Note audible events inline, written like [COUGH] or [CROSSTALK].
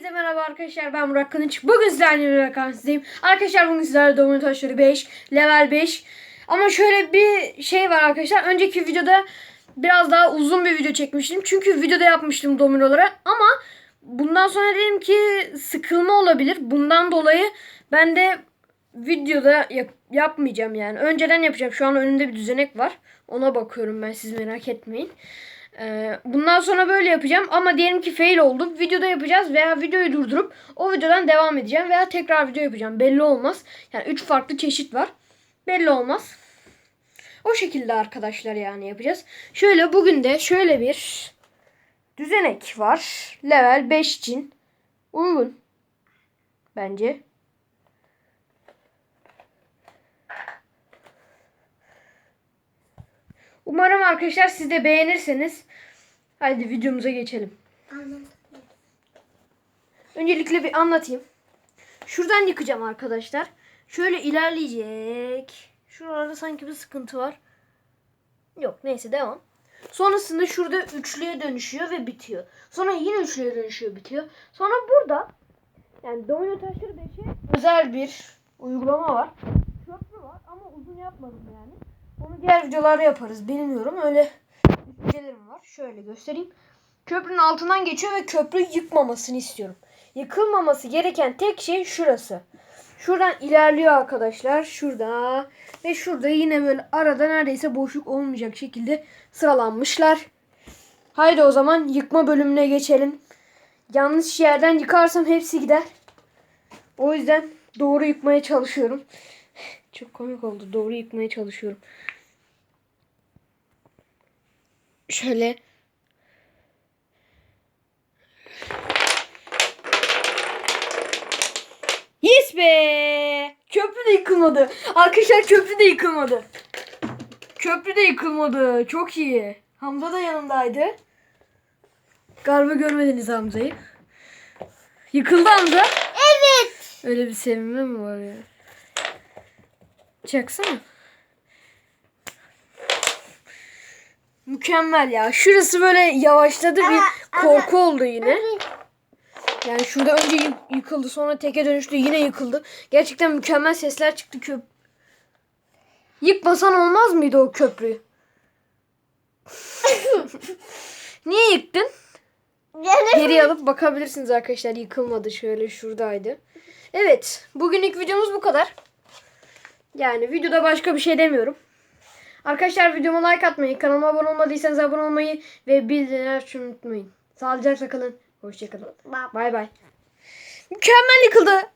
Hepinize merhaba arkadaşlar ben Burak Kılıç. Bugün sizlerle bir karşınızdayım. Arkadaşlar bugün sizlerle domino taşları 5, level 5. Ama şöyle bir şey var arkadaşlar. Önceki videoda biraz daha uzun bir video çekmiştim. Çünkü videoda yapmıştım dominolara. Ama bundan sonra dedim ki sıkılma olabilir. Bundan dolayı ben de videoda yap- yapmayacağım yani. Önceden yapacağım. Şu an önümde bir düzenek var. Ona bakıyorum ben siz merak etmeyin. Ee, bundan sonra böyle yapacağım ama diyelim ki fail oldu. Videoda yapacağız veya videoyu durdurup o videodan devam edeceğim veya tekrar video yapacağım. Belli olmaz. Yani 3 farklı çeşit var. Belli olmaz. O şekilde arkadaşlar yani yapacağız. Şöyle bugün de şöyle bir düzenek var. Level 5 için uygun. Bence. Umarım arkadaşlar siz de beğenirseniz. Haydi videomuza geçelim. Öncelikle bir anlatayım. Şuradan yıkacağım arkadaşlar. Şöyle ilerleyecek. Şuralarda sanki bir sıkıntı var. Yok neyse devam. Sonrasında şurada üçlüye dönüşüyor ve bitiyor. Sonra yine üçlüye dönüşüyor bitiyor. Sonra burada yani domino taşları 5'e özel bir uygulama var. Köprü var ama uzun yapmadım yani. Diğer videolarda yaparız. Bilmiyorum. Öyle düşüncelerim var. Şöyle göstereyim. Köprünün altından geçiyor ve köprü yıkmamasını istiyorum. Yıkılmaması gereken tek şey şurası. Şuradan ilerliyor arkadaşlar. Şurada. Ve şurada yine böyle arada neredeyse boşluk olmayacak şekilde sıralanmışlar. Haydi o zaman yıkma bölümüne geçelim. Yanlış yerden yıkarsam hepsi gider. O yüzden doğru yıkmaya çalışıyorum. Çok komik oldu. Doğru yıkmaya çalışıyorum. Şöyle Yes be! Köprü de yıkılmadı. Arkadaşlar köprü de yıkılmadı. Köprü de yıkılmadı. Çok iyi. Hamza da yanımdaydı. Galiba görmediniz Hamza'yı. Yıkıldı Hamza. Evet. Öyle bir sevinme mi var ya? Çaksana. Mükemmel ya. Şurası böyle yavaşladı bir korku oldu yine. Yani şurada önce yı- yıkıldı sonra teke dönüştü yine yıkıldı. Gerçekten mükemmel sesler çıktı köp. Yıkmasan olmaz mıydı o köprüyü? [LAUGHS] Niye yıktın? Geri alıp bakabilirsiniz arkadaşlar. Yıkılmadı. Şöyle şuradaydı. Evet. Bugünlük videomuz bu kadar. Yani videoda başka bir şey demiyorum. Arkadaşlar videoma like atmayı, kanalıma abone olmadıysanız abone olmayı ve bildirimleri açmayı unutmayın. Sağlıcakla kalın. Hoşçakalın. Bay bay. Mükemmel yıkıldı.